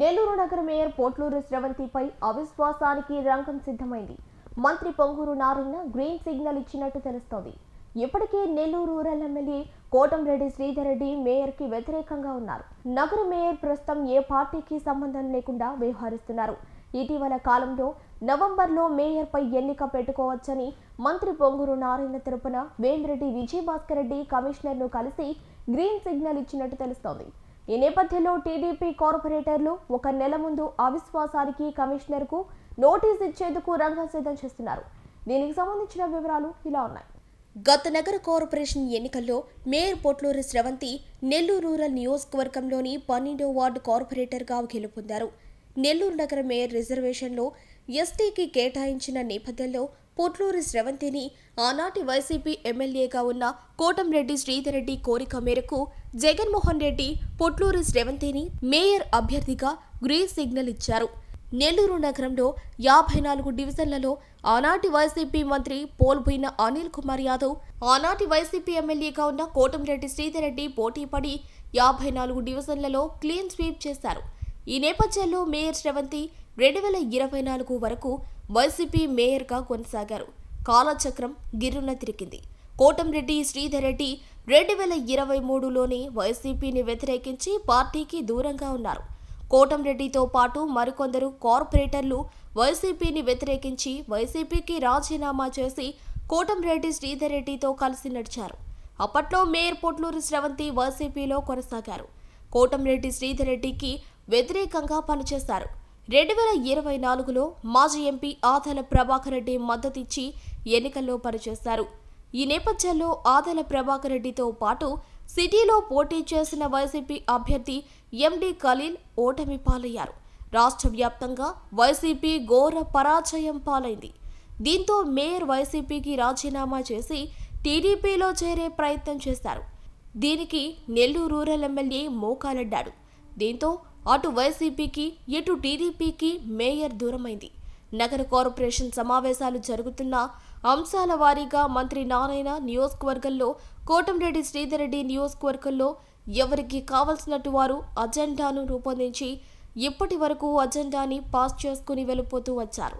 నెల్లూరు నగర మేయర్ పోట్లూరు శ్రవంతిపై అవిశ్వాసానికి రంగం సిద్ధమైంది. మంత్రి పొంగూరు నారాయణ గ్రీన్ సిగ్నల్ ఇచ్చినట్టు తెలుస్తోంది. ఇప్పటికే నెల్లూరు రూరల్ ఎమ్మెల్యే కోటంరెడ్డి శ్రీధర్ రెడ్డి మేయర్కి వ్యతిరేకంగా ఉన్నారు. నగర మేయర్ ప్రస్తుతం ఏ పార్టీకి సంబంధం లేకుండా వ్యవహరిస్తున్నారు. ఇటీవల కాలంలో నవంబర్లో మేయర్పై ఎన్నిక పెట్టుకోవచ్చని మంత్రి పొంగూరు నారాయణ తరపున వేమిరెడ్డి విజయభాస్కర్ రెడ్డి కమిషనర్ను కలిసి గ్రీన్ సిగ్నల్ ఇచ్చినట్టు తెలుస్తోంది. ఈ నేపథ్యంలో టీడీపీ కార్పొరేటర్లు ఒక నెల ముందు అవిశ్వాసానికి కమిషనర్కు నోటీస్ ఇచ్చేందుకు రంగం సిద్ధం చేస్తున్నారు. దీనికి సంబంధించిన వివరాలు ఇలా ఉన్నాయి. గత నగర కార్పొరేషన్ ఎన్నికల్లో మేయర్ పొట్లూరి స్రవంతి నెల్లూరు రూరల్ నియోజకవర్గంలోని పన్నెండో వార్డు కార్పొరేటర్గా గెలుపొందారు. నెల్లూరు నగర మేయర్ రిజర్వేషన్లో ఎస్టీకి కేటాయించిన నేపథ్యంలో పొట్లూరి స్రవంతిని ఆనాటి వైసీపీ ఎమ్మెల్యేగా ఉన్న కోటంరెడ్డి శ్రీధర్రెడ్డి కోరిక మేరకు జగన్మోహన్ రెడ్డి పొట్లూరి స్రవంతిని మేయర్ అభ్యర్థిగా గ్రీన్ సిగ్నల్ ఇచ్చారు. నెల్లూరు నగరంలో యాభై నాలుగు డివిజన్లలో ఆనాటి వైసీపీ మంత్రి పోల్బోయిన అనిల్ కుమార్ యాదవ్ ఆనాటి వైసీపీ ఎమ్మెల్యేగా ఉన్న కోటంరెడ్డి శ్రీధర్ పోటీ పోటీపడి యాభై నాలుగు డివిజన్లలో క్లీన్ స్వీప్ చేశారు. ఈ నేపథ్యంలో మేయర్ శ్రవంతి రెండు వేల ఇరవై నాలుగు వరకు వైసీపీ మేయర్గా కొనసాగారు. కాలచక్రం గిర్రున తిరిగింది. కోటంరెడ్డి శ్రీధర్ రెడ్డి రెండు వేల ఇరవై మూడులోనే వైసీపీని వ్యతిరేకించి పార్టీకి దూరంగా ఉన్నారు. కోటంరెడ్డితో పాటు మరికొందరు కార్పొరేటర్లు వైసీపీని వ్యతిరేకించి వైసీపీకి రాజీనామా చేసి కోటంరెడ్డి శ్రీధర్ రెడ్డితో కలిసి నడిచారు. అప్పట్లో మేయర్ పొట్లూరు శ్రవంతి వైసీపీలో కొనసాగారు. కోటంరెడ్డి శ్రీధర్ రెడ్డికి వ్యతిరేకంగా పనిచేశారు. రెండు వేల ఇరవై నాలుగులో మాజీ ఎంపీ ఆదల ప్రభాకర్ రెడ్డి మద్దతిచ్చి ఎన్నికల్లో పనిచేశారు. ఈ నేపథ్యంలో ఆదల ప్రభాకర్ రెడ్డితో పాటు సిటీలో పోటీ చేసిన వైసీపీ అభ్యర్థి ఎండి ఖలీల్ ఓటమి పాలయ్యారు. రాష్ట్ర వ్యాప్తంగా వైసీపీ ఘోర పరాజయం పాలైంది. దీంతో మేయర్ వైసీపీకి రాజీనామా చేసి టీడీపీలో చేరే ప్రయత్నం చేశారు. దీనికి నెల్లూరు రూరల్ ఎమ్మెల్యే మోకాలడ్డాడు. దీంతో అటు వైసీపీకి ఇటు టీడీపీకి మేయర్ దూరమైంది. నగర కార్పొరేషన్ సమావేశాలు జరుగుతున్న అంశాల వారీగా మంత్రి నారాయణ నియోజకవర్గంలో కోటంరెడ్డి శ్రీధర్ రెడ్డి నియోజకవర్గంలో ఎవరికి కావలసినట్టు వారు అజెండాను రూపొందించి ఇప్పటి వరకు అజెండాని పాస్ చేసుకుని వెళ్ళిపోతూ వచ్చారు.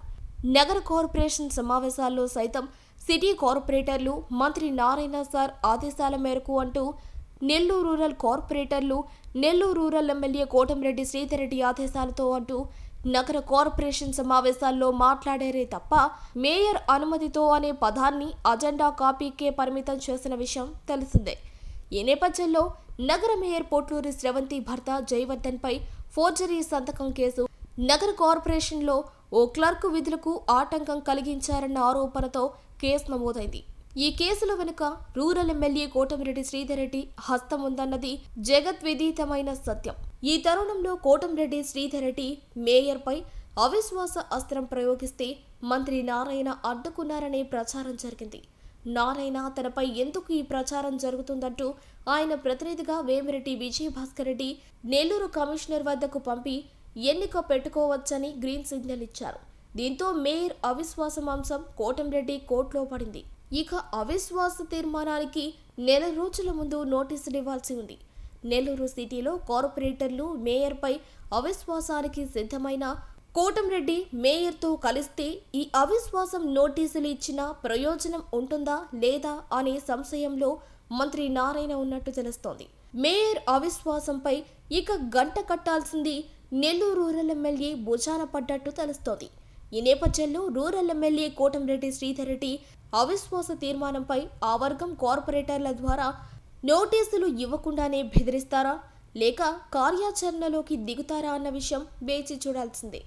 నగర కార్పొరేషన్ సమావేశాల్లో సైతం సిటీ కార్పొరేటర్లు మంత్రి నారాయణ సార్ ఆదేశాల మేరకు అంటూ నెల్లూరు రూరల్ కార్పొరేటర్లు నెల్లూరు రూరల్ ఎమ్మెల్యే కోటమిరెడ్డి శ్రీధర్రెడ్డి ఆదేశాలతో అంటూ నగర కార్పొరేషన్ సమావేశాల్లో మాట్లాడారే తప్ప మేయర్ అనుమతితో అనే పదాన్ని అజెండా కాపీకే పరిమితం చేసిన విషయం తెలిసిందే. ఈ నేపథ్యంలో నగర మేయర్ పోట్లూరి శ్రవంతి భర్త జయవర్ధన్పై ఫోర్జరీ సంతకం కేసు. నగర కార్పొరేషన్లో ఓ క్లర్క్ విధులకు ఆటంకం కలిగించారన్న ఆరోపణతో కేసు నమోదైంది. ఈ కేసుల వెనుక రూరల్ ఎమ్మెల్యే కోటమిరెడ్డి శ్రీధర్ రెడ్డి హస్తం ఉందన్నది జగద్విదితమైన సత్యం. ఈ తరుణంలో కోటమిరెడ్డి శ్రీధర్ రెడ్డి మేయర్పై అవిశ్వాస అస్త్రం ప్రయోగిస్తే మంత్రి నారాయణ అడ్డుకున్నారనే ప్రచారం జరిగింది. నారాయణ తనపై ఎందుకు ఈ ప్రచారం జరుగుతుందంటూ ఆయన ప్రతినిధిగా వేమిరెడ్డి విజయభాస్కర్ రెడ్డి నెల్లూరు కమిషనర్ వద్దకు పంపి ఎన్నిక పెట్టుకోవచ్చని గ్రీన్ సిగ్నల్ ఇచ్చారు. దీంతో మేయర్ అవిశ్వాసం అంశం కోటంరెడ్డి కోర్టులో పడింది. ఇక అవిశ్వాస తీర్మానానికి నెల రోజుల ముందు నోటీసులు ఇవ్వాల్సి ఉంది. నెల్లూరు సిటీలో కార్పొరేటర్లు మేయర్పై అవిశ్వాసానికి సిద్ధమైన కోటంరెడ్డి మేయర్తో కలిస్తే ఈ అవిశ్వాసం నోటీసులు ఇచ్చిన ప్రయోజనం ఉంటుందా లేదా అనే సంశయంలో మంత్రి నారాయణ ఉన్నట్టు తెలుస్తోంది. మేయర్ అవిశ్వాసంపై ఇక గంట కట్టాల్సింది నెల్లూరు రూరల్ ఎమ్మెల్యే భుజాన పడ్డట్టు తెలుస్తోంది. ఈ నేపథ్యంలో రూరల్ ఎమ్మెల్యే కోటంరెడ్డి శ్రీధర్ రెడ్డి అవిశ్వాస తీర్మానంపై ఆ వర్గం కార్పొరేటర్ల ద్వారా నోటీసులు ఇవ్వకుండానే బెదిరిస్తారా? లేక కార్యాచరణలోకి దిగుతారా అన్న విషయం వేచి చూడాల్సిందే.